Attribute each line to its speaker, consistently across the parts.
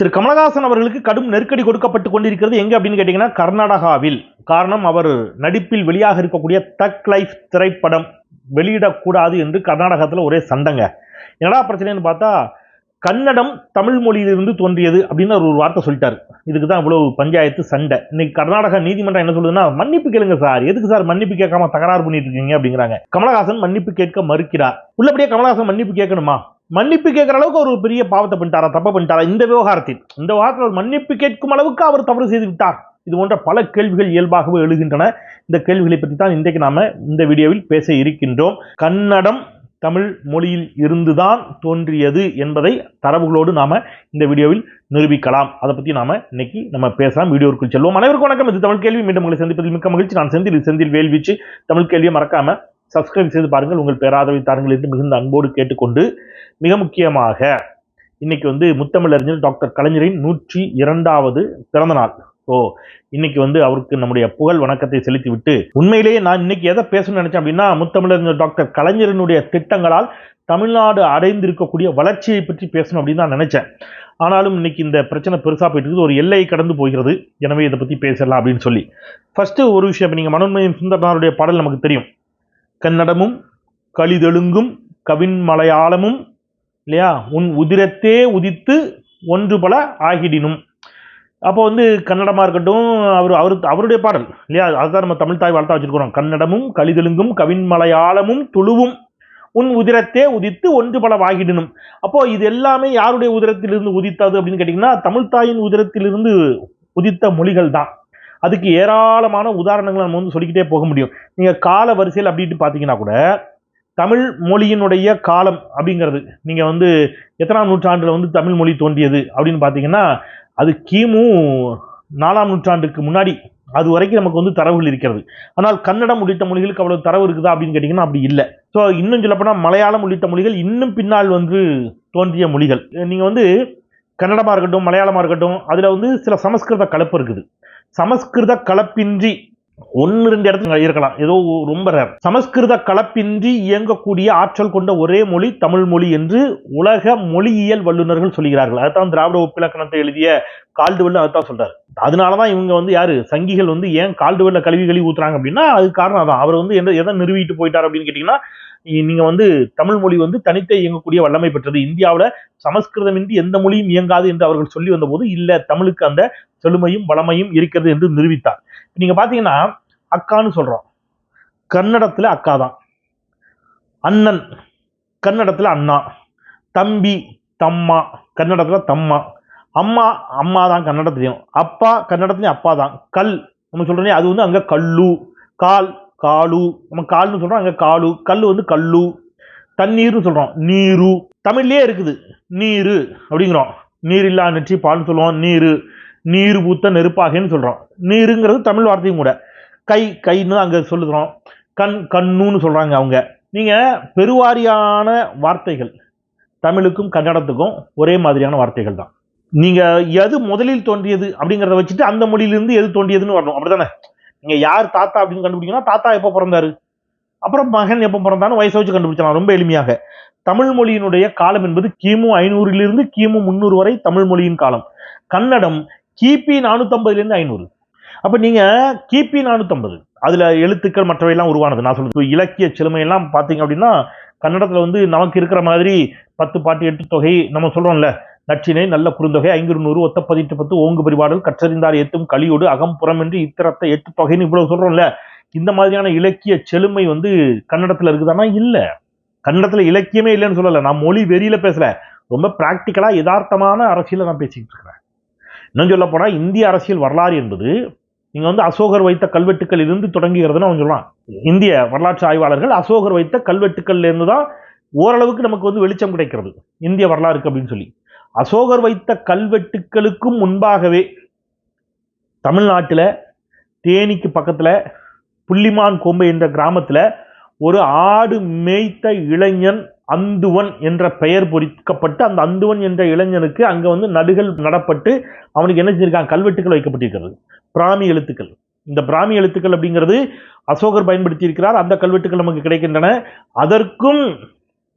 Speaker 1: திரு கமலஹாசன் அவர்களுக்கு கடும் நெருக்கடி கொடுக்கப்பட்டு கொண்டிருக்கிறது. எங்கே அப்படின்னு கேட்டிங்கன்னா கர்நாடகாவில். காரணம் அவர் நடிப்பில் வெளியாக இருக்கக்கூடிய தக் லைஃப் திரைப்படம் வெளியிடக்கூடாது என்று கர்நாடகத்தில் ஒரே சண்டைங்க. என்னடா பிரச்சனைன்னு பார்த்தா கன்னடம் தமிழ் மொழியிலிருந்து தோன்றியது அப்படின்னு அவர் ஒரு வார்த்தை சொல்லிட்டார். இதுக்கு தான் இவ்வளவு பஞ்சாயத்து சண்டை. இன்னைக்கு கர்நாடக நீதிமன்றம் என்ன சொல்லுதுன்னா மன்னிப்பு கேளுங்க சார். எதுக்கு சார் மன்னிப்பு கேட்காம தகராறு பண்ணிட்டு இருக்கீங்க அப்படிங்கிறாங்க. கமலஹாசன் மன்னிப்பு கேட்க மறுக்கிறார். உள்ளபடியே கமலஹாசன் மன்னிப்பு கேட்கணுமா? மன்னிப்பு கேட்குற அளவுக்கு ஒரு பெரிய பாவத்தை பண்ணிட்டாரா தப்பை பண்ணிட்டாரா? இந்த விவகாரத்தில் இந்த விவகாரத்தில் மன்னிப்பு கேட்கும் அளவுக்கு அவர் தவறு செய்து விட்டார். இது போன்ற பல கேள்விகள் இயல்பாகவே எழுகின்றன. இந்த கேள்விகளை பற்றி தான் இன்றைக்கு நாம் இந்த வீடியோவில் பேச இருக்கின்றோம். கன்னடம் தமிழ் மொழியில் இருந்துதான் தோன்றியது என்பதை தரவுகளோடு நாம் இந்த வீடியோவில் நிரூபிக்கலாம். அதை பற்றி நாம் இன்னைக்கு நம்ம பேசலாம். வீடியோவுக்குள் செல்வோம். அனைவருக்கும் வணக்கம். இது தமிழ் கேள்வி. மீண்டும் உங்களை சந்திப்பதில் மிக்க மகிழ்ச்சி. நான் செந்தில். இது செந்தில் வேல்வீச்சு. தமிழ் கேள்வியை மறக்காமல் சப்ஸ்கிரைப் செய்து பாருங்கள். உங்கள் பேராதரவை தாருங்கள் என்று மிகுந்த அன்போடு கேட்டுக்கொண்டு மிக முக்கியமாக இன்னைக்கு வந்து முத்தமிழறிஞர் டாக்டர் கலைஞரின் நூற்றி இரண்டாவது பிறந்த நாள். ஸோ இன்னைக்கு வந்து அவருக்கு நம்முடைய புகழ் வணக்கத்தை செலுத்திவிட்டு உண்மையிலேயே நான் இன்னைக்கு எதை பேசணும்னு நினைச்சேன் அப்படின்னா முத்தமிழறிஞர் டாக்டர் கலைஞரினுடைய திட்டங்களால் தமிழ்நாடு அடைந்திருக்கக்கூடிய வளர்ச்சியை பற்றி பேசணும் அப்படின்னு நான் நினைச்சேன். ஆனாலும் இன்னைக்கு இந்த பிரச்சனை பெருசாக போயிட்டு இருக்குது. ஒரு எல்லையை கடந்து போகிறது. எனவே இதை பற்றி பேசலாம் அப்படின்னு சொல்லி. ஃபஸ்ட்டு ஒரு விஷயம் இப்போ நீங்கள் மனோன்மயம் சுந்தரனாருடைய பாடல் நமக்கு தெரியும். கன்னடமும் கலிதெலுங்கும் கவின் மலையாளமும் இல்லையா? உன் உதிரத்தே உதித்து ஒன்று பல ஆகிடினும். அப்போ வந்து கன்னடமாக இருக்கட்டும் அவர் அவர் அவருடைய பாடல் இல்லையா? அதுதான் நம்ம தமிழ் தாய் வளர்த்தா வச்சுருக்கிறோம். கன்னடமும் கலிதெலுங்கும் கவின் மலையாளமும் துளுவும் உன் உதிரத்தே உதித்து ஒன்று பல வாகிடணும் அப்போது இது எல்லாமே யாருடைய உதிரத்திலிருந்து உதித்தது அப்படின்னு கேட்டிங்கன்னா தமிழ் தாயின் உதிரத்திலிருந்து உதித்த மொழிகள் தான் அதுக்கு ஏராளமான உதாரணங்களை நம்ம வந்து சொல்லிக்கிட்டே போக முடியும். நீங்கள் கால வரிசையில் அப்படின்ட்டு பார்த்தீங்கன்னா கூட தமிழ் மொழியினுடைய காலம் அப்படிங்கிறது நீங்கள் வந்து எத்தனாம் நூற்றாண்டில் வந்து தமிழ் மொழி தோன்றியது அப்படின்னு பார்த்தீங்கன்னா அது கிமு நாலாம் நூற்றாண்டுக்கு முன்னாடி அது வரைக்கும் நமக்கு வந்து தரவுகள் இருக்கிறது. ஆனால் கன்னடம் உள்ளிட்ட மொழிகளுக்கு அவ்வளோ தரவு இருக்குதா அப்படின்னு கேட்டிங்கன்னா அப்படி இல்லை. ஸோ இன்னும் சொல்லப்போனால் மலையாளம் உள்ளிட்ட மொழிகள் இன்னும் பின்னால் வந்து தோன்றிய மொழிகள். நீங்கள் வந்து கன்னடமாக இருக்கட்டும் மலையாளமாக இருக்கட்டும் அதில் வந்து சில சமஸ்கிருத கலப்பு இருக்குது. சமஸ்கிருத கலப்பின்றி. ஒன்று ரெண்டு இடத்துல இருக்கலாம். ஏதோ ரொம்ப ரேர் சமஸ்கிருத கலப்பின்றி இயங்கக்கூடிய ஆற்றல் கொண்ட ஒரே மொழி தமிழ் மொழி என்று உலக மொழியியல் வல்லுநர்கள் சொல்கிறார்கள். அதுதான் திராவிட ஒப்பிலக்கணத்தை எழுதிய கால்டுவெல் அதான் சொல்றாரு. அதனாலதான் இவங்க வந்து யாரு? சங்கிகள் வந்து ஏன் கால்டுவெல்ல கல்வி கழுவி ஊத்துறாங்க அப்படின்னா அது காரணம் அதான். அவர் வந்து எந்த எதை நிறுவிட்டு போயிட்டார் அப்படின்னு கேட்டீங்கன்னா நீங்க வந்து தமிழ் மொழி வந்து தனித்தே இயங்கக்கூடிய வல்லமை பெற்றது. இந்தியாவில் சமஸ்கிருதமின்றி எந்த மொழியும் இயங்காது என்று அவர்கள் சொல்லி வந்தபோது இல்லை தமிழுக்கு அந்த செழுமையும் வளமையும் இருக்கிறது என்று நிரூபித்தார். நீங்க பாத்தீங்கன்னா அக்கான்னு சொல்றோம். கன்னடத்துல அக்கா தான். அண்ணன் கன்னடத்துல அண்ணா. தம்பி தம்மா கன்னடத்துல தம்மா. அம்மா அம்மா தான் கன்னடத்துலையும். அப்பா கன்னடத்துலையும் அப்பா தான். கல் நம்ம சொல்றோம் அது வந்து அங்க கல்லு கால் காலு நம்ம கால்னு சொல்கிறோம் அங்கே காலு கல் வந்து கல்லு தண்ணீர்னு சொல்கிறோம் நீரு. தமிழ்லேயே இருக்குது நீரு அப்படிங்கிறோம். நீர் இல்லா நெற்றி பால்னு சொல்லுவோம் நீர். நீர் பூத்த நெருப்பாகன்னு சொல்கிறோம் நீருங்கிறது தமிழ் வார்த்தையும் கூட. கை கைன்னு அங்கே சொல்லுகிறோம். கண் கண்ணுன்னு சொல்கிறாங்க அவங்க. நீங்கள் பெருவாரியான வார்த்தைகள் தமிழுக்கும் கன்னடத்துக்கும் ஒரே மாதிரியான வார்த்தைகள் தான். நீங்கள் எது முதலில் தோன்றியது அப்படிங்கிறத வச்சுட்டு அந்த மொழியிலிருந்து எது தோன்றியதுன்னு வரணும். அப்படிதானே நீங்கள் யார் தாத்தா அப்படின்னு கண்டுபிடிக்கணும் தாத்தா எப்போ பிறந்தாரு? அப்புறம் மகன் எப்போ பிறந்தாலும் வயசை வச்சு கண்டுபிடிச்சலாம் ரொம்ப எளிமையாக. தமிழ் மொழியினுடைய காலம் என்பது கிமு ஐநூறிலிருந்து கிமு முந்நூறு வரை தமிழ் மொழியின் காலம். கன்னடம் கிபி நானூத்தம்பதுலேருந்து ஐநூறு. அப்போ நீங்க கிபி நானூத்தம்பது அதுல எழுத்துக்கள் மற்றவையெல்லாம் உருவானது. நான் சொல்றது இலக்கிய செழுமையெல்லாம் பார்த்தீங்க அப்படின்னா கன்னடத்தில் வந்து நமக்கு இருக்கிற மாதிரி பத்து பாட்டு எட்டு தொகை நம்ம சொல்றோம்ல நற்றினை நல்ல குறுந்தொகை ஐங்குறு நூறு ஒத்த பதிட்டு பத்து ஓங்கு பரிபாடல் கற்றறிந்தார் ஏத்தும் கலியோடு அகம் புறம் என்று இத்திரத்தை எட்டு தொகைன்னு இவ்வளவு சொல்றோம்ல. இந்த மாதிரியான இலக்கிய செழுமை வந்து கன்னடத்துல இருக்குதானா? இல்ல. கன்னடத்துல இலக்கியமே இல்லைன்னு சொல்லல. நான் மொழி வெறியில பேசல. ரொம்ப பிராக்டிக்கலா யதார்த்தமான அரசியல நான் பேசிக்கிட்டு இருக்கிறேன். இன்னும் சொல்ல போனா இந்திய அரசியல் வரலாறு என்பது நீங்கள் வந்து அசோகர் வைத்த கல்வெட்டுக்கள் இருந்து தொடங்குகிறதுன்னு அவன் சொல்லலாம் இந்திய வரலாற்று ஆய்வாளர்கள் அசோகர் வைத்த கல்வெட்டுக்கள்லேருந்து தான் ஓரளவுக்கு நமக்கு வந்து வெளிச்சம் கிடைக்கிறது. இந்திய வரலாறுக்கு அப்படின்னு சொல்லி. அசோகர் வைத்த கல்வெட்டுக்களுக்கும் முன்பாகவே தமிழ்நாட்டில் தேனிக்கு பக்கத்தில் புள்ளிமான் கொம்பு என்ற கிராமத்தில் ஒரு ஆடு மேய்த்த இளைஞன் அந்துவன் என்ற பெயர் பொறிக்கப்பட்டு அந்த அந்துவன் என்ற இளைஞனுக்கு அங்கே வந்து நடுகள் நடப்பட்டு அவனுக்கு என்ன செஞ்சிருக்காங்க? கல்வெட்டுகள் வைக்கப்பட்டிருக்கிறது. பிராமி எழுத்துக்கள். இந்த பிராமி எழுத்துக்கள் அப்படிங்கிறது அசோகர் பயன்படுத்தியிருக்கிறார். அந்த கல்வெட்டுகள் நமக்கு கிடைக்கின்றன. அதற்கும்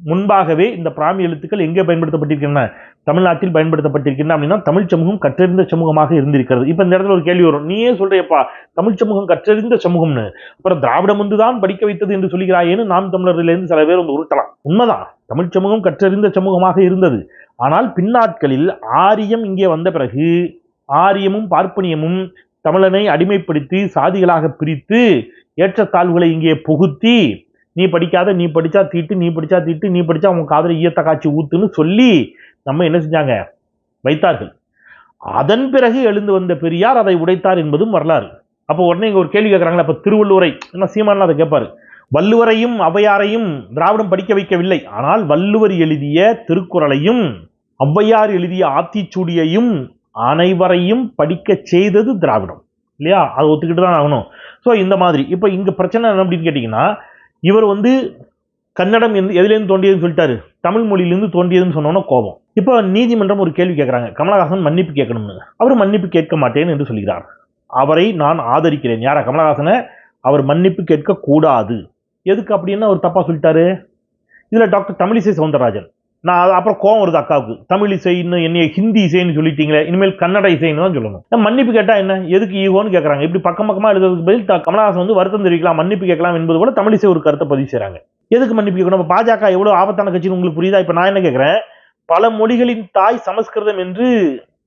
Speaker 1: முன்பாகவே இந்த பிராமி எழுத்துக்கள் எங்கே பயன்படுத்தப்பட்டிருக்கின்றன? தமிழ்நாட்டில் பயன்படுத்தப்பட்டிருக்கின்றன அப்படின்னா தமிழ் சமூகம் கற்றறிந்த சமூகமாக இருந்திருக்கிறது. இப்போ இந்த இடத்துல ஒரு கேள்வி வரும். நீயே சொல்றியப்பா தமிழ் சமூகம் கற்றறிந்த சமூகம்னு. அப்புறம் திராவிடம் வந்து தான் படிக்க வைத்தது என்று சொல்கிறாயேன்னு நாம் தமிழர்லேருந்து சில பேர் வந்து உருட்டலாம். உண்மைதான். தமிழ் சமூகம் கற்றறிந்த சமூகமாக இருந்தது. ஆனால் பின்னாட்களில் ஆரியம் இங்கே வந்த பிறகு ஆரியமும் பார்ப்பனியமும் தமிழனை அடிமைப்படுத்தி சாதிகளாக பிரித்து ஏற்றத்தாழ்வுகளை இங்கே புகுத்தி நீ படிக்காத நீ படிச்சா தீட்டு நீ படிச்சா தீட்டு நீ படித்தா உன் காதல ஈயத்த காட்சி ஊத்துன்னு சொல்லி நம்ம என்ன செஞ்சாங்க? வைத்தார்கள். அதன் பிறகு எழுந்து வந்த பெரியார் அதை உடைத்தார் என்பதும் வரலாறு. அப்போ உடனே இங்கே ஒரு கேள்வி கேட்குறாங்களா அப்போ திருவள்ளுவரை என்ன சீமான் அதை கேட்பார் வள்ளுவரையும் ஔவையாரையும் திராவிடம் படிக்க வைக்கவில்லை. ஆனால் வள்ளுவர் எழுதிய திருக்குறளையும் ஔவையார் எழுதிய ஆத்திச்சூடியையும் அனைவரையும் படிக்க செய்தது திராவிடம். இல்லையா? அதை ஒத்துக்கிட்டு தான் ஆகணும். ஸோ இந்த மாதிரி. இப்போ இங்கே பிரச்சனை என்ன அப்படின்னு கேட்டிங்கன்னா இவர் வந்து கன்னடம் எந்த எதுலேருந்து தோண்டியதுன்னு சொல்லிட்டாரு. தமிழ் மொழியிலேருந்து தோண்டியதுன்னு சொன்னோன்னா கோபம். இப்போ நீதிமன்றம் ஒரு கேள்வி கேட்குறாங்க. கமலஹாசன் மன்னிப்பு கேட்கணும்னு. அவர் மன்னிப்பு கேட்க மாட்டேன் என்று சொல்கிறார். அவரை நான் ஆதரிக்கிறேன். யாரா? கமலஹாசனை அவர் மன்னிப்பு கேட்கக்கூடாது. எதுக்கு அப்படின்னு அவர் தப்பாக சொல்லிட்டாரு? இதில் டாக்டர் தமிழிசை சவுந்தரராஜன். நான் அது அப்புறம் கோவம் வருது அக்காவுக்கு. தமிழ் இசைன்னு என்னைய ஹிந்தி இசைன்னு சொல்லிட்டீங்களே இனிமேல் கன்னட இசைன்னு தான் சொல்லணும். மன்னிப்பு கேட்டால் என்ன? எதுக்கு ஈகோன்னு கேட்கறாங்க இப்படி பக்கம் பக்கமா எழுதுறதுக்கு பதில் கமலஹாசன் வந்து வருத்தம் தெரிவிக்கலாம் மன்னிப்பு கேட்கலாம் என்பது கூட தமிழிசை ஒரு கருத்தை பதிவு செய்கிறாங்க எதுக்கு மன்னிப்பு கேட்கணும்? பாஜக எவ்வளவு ஆபத்தான கட்சின்னு உங்களுக்கு புரியுதா? இப்போ நான் என்ன கேட்குறேன் பல மொழிகளின் தாய் சமஸ்கிருதம் என்று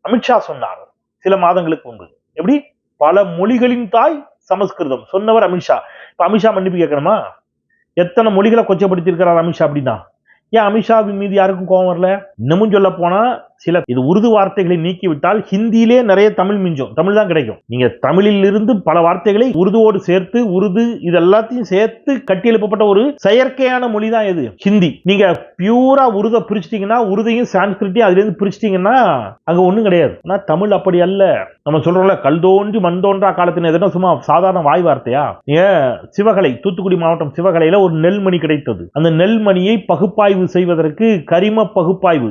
Speaker 1: அமித்ஷா சொன்னார் சில மாதங்களுக்கு முன்பு. எப்படி? பல மொழிகளின் தாய் சமஸ்கிருதம் சொன்னவர் அமித்ஷா. இப்போ அமித்ஷா மன்னிப்பு கேட்கணுமா? எத்தனை மொழிகளை கொச்சப்படுத்தியிருக்கிறார் அமித்ஷா அப்படின்னா? ஏன் அமித்ஷாவின் மீது யாருக்கும் கோபம் வரல? இன்னமும் சொல்ல போனா சில இது உருது வார்த்தைகளை நீக்கிவிட்டால் ஹிந்தியிலே நிறைய தமிழ் மிஞ்சும். தமிழ் தான் கிடைக்கும். நீங்க தமிழில் இருந்து பல வார்த்தைகளை உருதுவோடு சேர்த்து உருது இது எல்லாத்தையும் சேர்த்து கட்டியெழுப்பப்பட்ட ஒரு செயற்கையான மொழி தான் இது ஹிந்தி. நீங்க பியூரா உருதை பிரிச்சிட்டீங்கன்னா உருதையும் சான்ஸ்கிரிட்டையும் அதுல இருந்து பிரிச்சிட்டீங்கன்னா அங்க ஒண்ணும் கிடையாது. ஆனா தமிழ் அப்படி அல்ல. நம்ம சொல்றோம்ல கல் தோன்றி மண் தோன்றா காலத்தின் எதுனா சும்மா சாதாரண வாய் வார்த்தையா? நீங்க சிவகலை தூத்துக்குடி மாவட்டம் சிவகலையில ஒரு நெல்மணி கிடைத்தது. அந்த நெல்மணியை பகுப்பாய்வு செய்வதற்கு கரிம பகுப்பாய்வு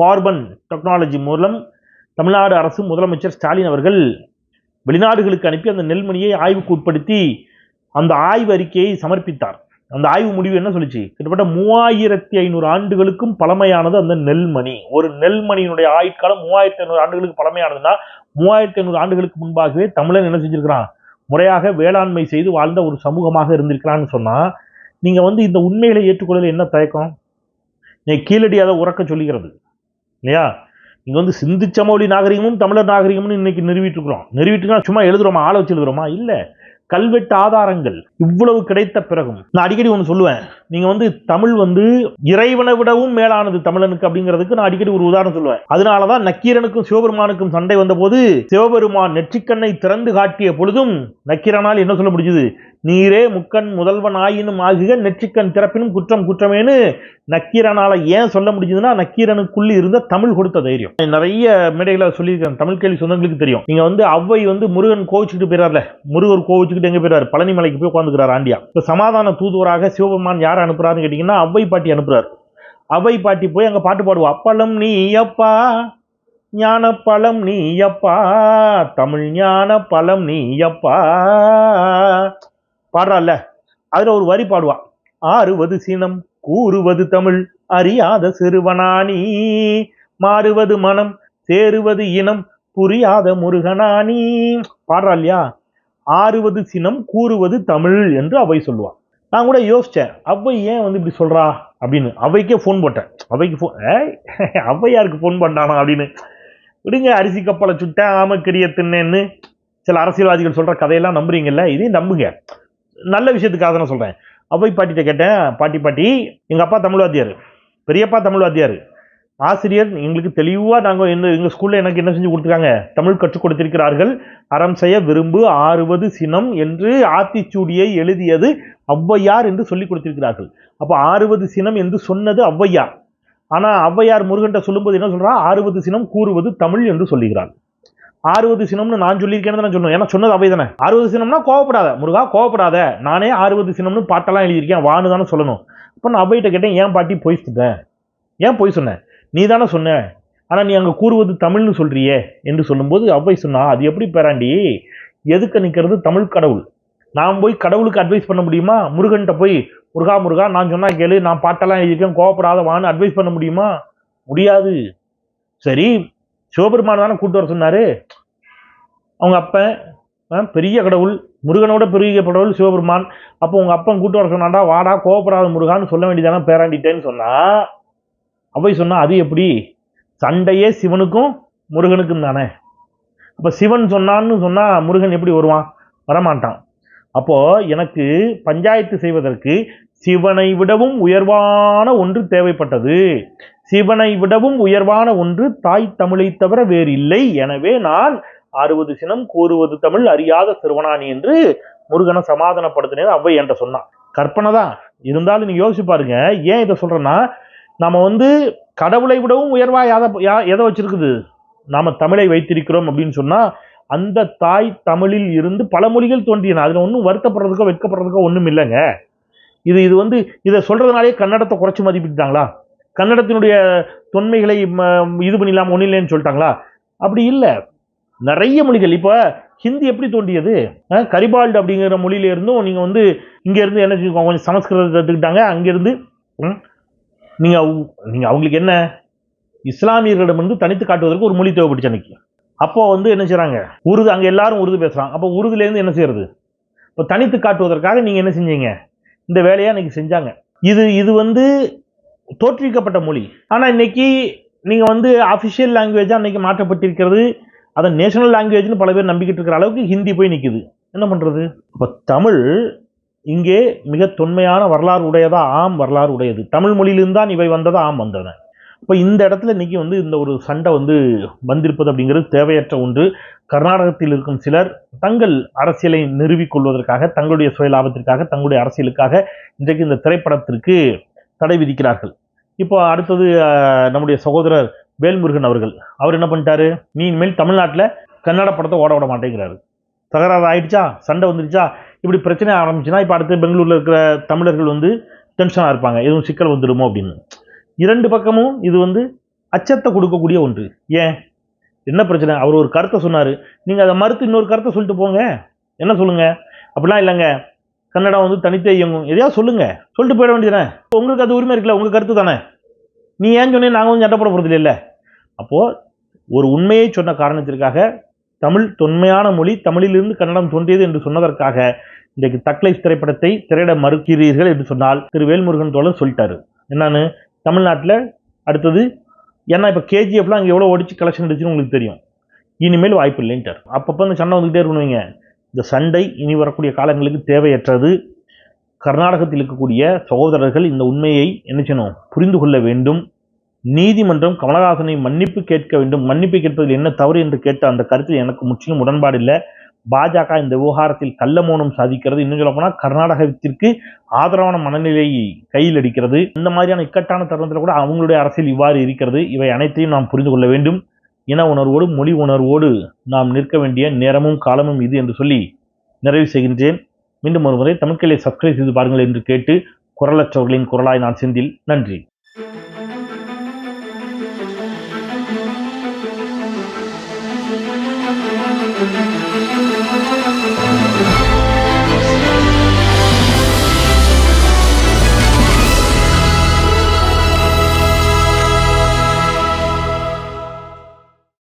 Speaker 1: கார்பன் டெக்னாலஜி மூலம் தமிழ்நாடு அரசு முதலமைச்சர் ஸ்டாலின் அவர்கள் வெளிநாடுகளுக்கு அனுப்பி அந்த நெல்மணியை ஆய்வுக்கு உட்படுத்தி அந்த ஆய்வு அறிக்கையை சமர்ப்பித்தார். அந்த ஆய்வு முடிவு என்ன சொல்லுச்சு? கிட்டத்தட்ட மூவாயிரத்தி ஐநூறு ஆண்டுகளுக்கும் பழமையானது அந்த நெல்மணி. ஒரு நெல்மணியினுடைய ஆயுட்காலம் மூவாயிரத்தி ஐநூறு ஆண்டுகளுக்கு பழமையானதுன்னா மூவாயிரத்தி ஐநூறு ஆண்டுகளுக்கு முன்பாகவே தமிழன் என்ன செஞ்சிருக்கிறான்? முறையாக வேளாண்மை செய்து வாழ்ந்த ஒரு சமூகமாக இருந்திருக்கிறான்னு சொன்னால் நீங்கள் வந்து இந்த உண்மைகளை ஏற்றுக்கொள்ளல என்ன தயக்கம்? நீ கீழடி அதை உறக்க சொல்லுகிறது இல்லையா? இங்கே வந்து சிந்திச்ச மொழி நாகரிகமும் தமிழர் நாகரிகமும் இன்றைக்கி நிறுவிட்டு இருக்கிறோம். சும்மா எழுதுகிறோமா ஆளை வச்சு எழுதுகிறோமா இல்லை. கல்வெட்டு ஆதாரங்கள் இவ்வளவு கிடைத்த பிறகும் நான் அடிக்கடி ஒன்று சொல்லுவேன் நீங்க வந்து தமிழ் வந்து இறைவனை விடவும் மேலானது தமிழனுக்கு அப்படிங்கிறதுக்கு நான் அடிக்கடி ஒரு உதாரணம் சொல்லுவேன். அதனாலதான் நக்கீரனுக்கும் சிவபெருமானுக்கும் சண்டை வந்தபோது சிவபெருமான் நெற்றிக்கண்ணை திறந்து காட்டிய பொழுதும் நக்கீரனால் என்ன சொல்ல முடிஞ்சது? நீரே முக்கண் முதல்வன் ஆயினும் ஆகுக நெற்றிக்கண் திறப்பினும் குற்றம் குற்றமேனு நக்கீரனால ஏன் சொல்ல முடிஞ்சதுன்னா நக்கீரனுக்குள்ள இருந்த தமிழ் கொடுத்த தைரியம். நிறைய மேடைகளை சொல்லியிருக்கேன் தமிழ் கேள்வி சொந்தங்களுக்கு தெரியும். நீங்க வந்து அவ்வை வந்து முருகன் கோவிச்சுட்டு போயிறாருல முருகர் கோவிச்சுக்கிட்டு எங்க போயிறாரு பழனி மலைக்கு போய் உட்காந்துக்கிறார் ஆண்டியா. இப்போ சமாதான தூதுவராக சிவபெருமான் யார் அனுப்புறாருன்னு கேட்டீங்கன்னா அவ்வை பாட்டி அனுப்புறாரு. அவ்வை பாட்டி போய் அங்கே பாட்டு பாடுவா. அப்பளம் நீ அப்பா ஞான பழம் நீ அப்பா தமிழ் ஞான பழம் நீ அப்பா. பாடுறாள்ல. அதில் ஒரு வரி பாடுவா. ஆறுவது சினம் கூறுவது தமிழ் அறியாத சிறுவனானி மாறுவது மனம் சேருவது இனம் புரியாத முருகனானி பாடுறா இல்லையா ஆறுவது சினம் கூறுவது தமிழ் என்று அவை சொல்லுவாள் நான் கூட யோசித்தேன் அவ்வை ஏன் வந்து இப்படி சொல்கிறா அப்படின்னு. அவைக்கே ஃபோன் போட்டேன். அவைக்கு ஃபோன் அவையாருக்கு ஃபோன் பண்ணானா அப்படின்னு. விடுங்க அரிசி கப்பலை சுட்டேன் ஆமக்கரிய தின்னேன்னு. சில அரசியல்வாதிகள் சொல்கிற கதையெல்லாம் நம்புறீங்கல்ல இதையும் நம்புங்க. நல்ல விஷயத்துக்காக தானே சொல்கிறேன் அவ்வை பாட்டிகிட்ட கேட்டேன் பாட்டி பாட்டி எங்கள் அப்பா தமிழ் வாத்தியார் பெரியப்பா தமிழ் வாத்தியார். ஆசிரியர் எங்களுக்கு தெளிவாக நாங்கள் என்ன எங்கள் ஸ்கூலில் எனக்கு என்ன செஞ்சு கொடுத்துருக்காங்க? தமிழ் கற்றுக் கொடுத்திருக்கிறார்கள். அறம் செய்ய விரும்பு ஆறுவது சினம் என்று ஆத்திச்சூடியை எழுதியது ஔவையார் என்று சொல்லி கொடுத்திருக்கிறார்கள். அப்போ ஆறுவது சினம் என்று சொன்னது ஔவையார் ஆனால் ஔவையார் முருகன்ட்ட சொல்லும்போது என்ன சொல்கிறான் ஆறுவது சினம் கூறுவது தமிழ் என்று சொல்லுகிறார் ஆறுவது சினம்னு நான் சொல்லியிருக்கேன்னு நான் சொல்லணும் ஏன்னா சொன்னது அவை தானே. அறுபது சினம்னா கோவப்படாத. முருகா கோவப்படாத. நானே அறுபது சினம்னு பாட்டெல்லாம் எழுதியிருக்கேன். வான்னு தானே சொல்லணும். அப்போ நான் அவைகிட்ட கேட்டேன் ஏன் பாட்டி பொய் சொன்னேன் ஏன் பொய் சொன்னேன் நீ தானே சொன்ன. ஆனால் நீ அங்கே கூறுவது தமிழ்னு சொல்கிறியே என்று சொல்லும்போது அவ்வை சொன்னா அது எப்படி பேராண்டி? எதுக்கு நிற்கிறது தமிழ் கடவுள்? நான் போய் கடவுளுக்கு அட்வைஸ் பண்ண முடியுமா? முருகன்கிட்ட போய் முருகா முருகா நான் சொன்னால் கேளு நான் பாட்டெல்லாம் எழுதியிருக்கேன் கோவப்படாத வான்னு அட்வைஸ் பண்ண முடியுமா? முடியாது. சரி சிவபெருமான் தானே கூட்டு வர சொன்னார். அவங்க அப்பன் ஆ, பெரிய கடவுள் முருகனோட பெரிய கடவுள் சிவபெருமான். அப்போ உங்கள் அப்பன் கூட்டு வர சொன்னாண்டா வாடா கோவப்படாத முருகான்னு சொல்ல வேண்டியதானே பேராண்டிட்டேன்னு சொன்னால் அவை சொன்னால் அது எப்படி? சண்டையே சிவனுக்கும் முருகனுக்கும் தானே. அப்போ சிவன் சொன்னான்னு சொன்னால் முருகன் எப்படி வருவான்? வரமாட்டான். அப்போது எனக்கு பஞ்சாயத்து செய்வதற்கு சிவனை விடவும் உயர்வான ஒன்று தேவைப்பட்டது. சிவனை விடவும் உயர்வான ஒன்று தாய் தமிழை தவிர வேறு இல்லை எனவே நான் அறுபது சினம் கூறுவது தமிழ் அறியாத சிறுவனானி என்று முருகனை சமாதானப்படுத்தினேன் அவ்வை என்ற சொன்னான். கற்பனை தான் இருந்தாலும் நீங்கள் யோசிச்சு பாருங்க. ஏன் இதை சொல்கிறேன்னா நம்ம வந்து கடவுளை விடவும் உயர்வா யாத யா- எதை வச்சிருக்குது? நாம் தமிழை வைத்திருக்கிறோம் அப்படின்னு சொன்னால் அந்த தாய் தமிழில் இருந்து பல மொழிகள் தோன்றியன அதில் ஒன்றும் வருத்தப்படுறதுக்கோ வெட்கப்படுறதுக்கோ ஒன்றும் இல்லைங்க. இது இது வந்து இதை சொல்கிறதுனாலே கன்னடத்தை குறைச்சி மதிப்பிட்டாங்களா? கன்னடத்தினுடைய தொன்மைகளை ம- இது பண்ணிடலாம் ஒன்றும் இல்லைன்னு சொல்லிட்டாங்களா? அப்படி இல்லை. நிறைய மொழிகள். இப்போ ஹிந்தி எப்படி தோன்றியது? கரிபால்டு அப்படிங்கிற மொழியிலேருந்தும் நீங்கள் வந்து இங்கேருந்து என்ன கொஞ்சம் சமஸ்கிருதத்தை எடுத்துக்கிட்டாங்க. அங்கேருந்து நீங்கள் நீங்க அவங்க- அவங்களுக்கு என்ன? இஸ்லாமியர்களிடம் வந்து தனித்து காட்டுவதற்கு ஒரு மொழி தேவைப்பட்டுச்சு அன்னைக்கு. அப்போ வந்து என்ன செய்கிறாங்க உருது அங்கே எல்லாரும் உருது பேசுகிறாங்க அப்போ உருதுலேருந்து என்ன செய்கிறது இப்போ தனித்து காட்டுவதற்காக நீங்கள் என்ன செஞ்சீங்க? இந்த வேலையை அன்றைக்கி செஞ்சாங்க. இது இது வந்து தோற்றுவிக்கப்பட்ட மொழி. ஆனால் இன்னைக்கு நீங்கள் வந்து அஃபிஷியல் லாங்குவேஜாக அன்றைக்கி மாற்றப்பட்டிருக்கிறது. அதை நேஷனல் லாங்குவேஜ்னு பல பேர் நம்பிக்கிட்டு இருக்கிற அளவுக்கு ஹிந்தி போய் நிற்கிது என்ன பண்ணுறது இப்போ தமிழ் இங்கே மிக தொன்மையான வரலாறு உடையதா? ஆம் வரலாறு உடையது. தமிழ் மொழியிலிருந்து தான் இவை வந்ததா ஆம் வந்தன. இப்போ இந்த இடத்துல இன்றைக்கி வந்து இந்த ஒரு சண்டை வந்து வந்திருப்பது அப்படிங்கிறது தேவையற்ற ஒன்று. கர்நாடகத்தில் இருக்கும் சிலர் தங்கள் அரசியலை நிறுவிக்கொள்வதற்காக தங்களுடைய சுய லாபத்திற்காக தங்களுடைய அரசியலுக்காக இன்றைக்கு இந்த திரைப்படத்திற்கு தடை விதிக்கிறார்கள். இப்போ அடுத்தது நம்முடைய சகோதரர் வேல்முருகன் அவர்கள். அவர் என்ன பண்ணிட்டாரு? நீ இனிமேல் தமிழ்நாட்டில் கன்னட படத்தை ஓட விட மாட்டேங்கிறாரு. தகராறு ஆயிடுச்சா? சண்டை வந்துருச்சா? இப்படி பிரச்சனை ஆரம்பிச்சுன்னா இப்போ அடுத்து பெங்களூரில் இருக்கிற தமிழர்கள் வந்து டென்ஷனாக இருப்பாங்க. எதுவும் சிக்கல் வந்துடுமோ அப்படின்னு. இரண்டு பக்கமும் இது வந்து அச்சத்தை கொடுக்கக்கூடிய ஒன்று. ஏன்? என்ன பிரச்சனை? அவர் ஒரு கருத்தை சொன்னார். நீங்கள் அதை மறுத்து இன்னொரு கருத்தை சொல்லிட்டு போங்க. என்ன சொல்லுங்கள் அப்படிலாம் இல்லைங்க. கன்னடா வந்து தனித்தே இயங்கும். எதையாவது சொல்லுங்கள் சொல்லிட்டு போயிட வேண்டியதானே உங்களுக்கு அது உரிமை இருக்குல்ல உங்கள் கருத்து தானே? நீ ஏன் சொன்னே நாங்கள் வந்து சண்டை போட போகிறது இல்லை அப்போது ஒரு உண்மையை சொன்ன காரணத்திற்காக தமிழ் தொன்மையான மொழி தமிழிலிருந்து கன்னடம் தோன்றியது என்று சொன்னதற்காக இன்றைக்கு தக்லைஃப் திரைப்படத்தை திரையிட மறுக்கிறீர்கள் என்று சொன்னால் திரு வேல்முருகன் தோழர் சொல்லிட்டாரு. என்னன்னு? தமிழ்நாட்டில் அடுத்தது ஏன்னா இப்போ கேஜிஎஃப்லாம் அங்கே எவ்வளோ ஓடிச்சு கலெக்ஷன் அடிச்சுன்னு உங்களுக்கு தெரியும். இனிமேல் வாய்ப்பு இல்லைன்ட்டார். அப்பப்போ இந்த சண்டை வந்துகிட்டே இருக்கணுவீங்க இந்த சண்டை இனி வரக்கூடிய காலங்களுக்கு தேவையற்றது. கர்நாடகத்தில் இருக்கக்கூடிய சகோதரர்கள் இந்த உண்மையை என்ன செய்யணும்? புரிந்து கொள்ள வேண்டும். நீதிமன்றம் கமலஹாசனை மன்னிப்பு கேட்க வேண்டும். மன்னிப்பு கேட்பதில் என்ன தவறு என்று கேட்ட அந்த கருத்தில் எனக்கு முற்றிலும் உடன்பாடு இல்லை. பாஜக இந்த விவகாரத்தில் கள்ள மௌனம் சாதிக்கிறது. இன்னும் சொல்ல போனால் கர்நாடகத்திற்கு ஆதரவான மனநிலையை கையில் அடிக்கிறது. இந்த மாதிரியான இக்கட்டான தருணத்தில் கூட அவங்களுடைய அரசியல் இவ்வாறு இருக்கிறது. இவை அனைத்தையும் நாம் புரிந்து கொள்ள வேண்டும். இன உணர்வோடு மொழி உணர்வோடு நாம் நிற்க வேண்டிய நேரமும் காலமும் இது என்று சொல்லி நிறைவு செய்கின்றேன். மீண்டும் ஒரு முறை தமிழ்களை சப்ஸ்கிரைப் செய்து பாருங்கள் என்று கேட்டு குரலற்றவர்களின் குரலாய் நான் செந்தில். நன்றி.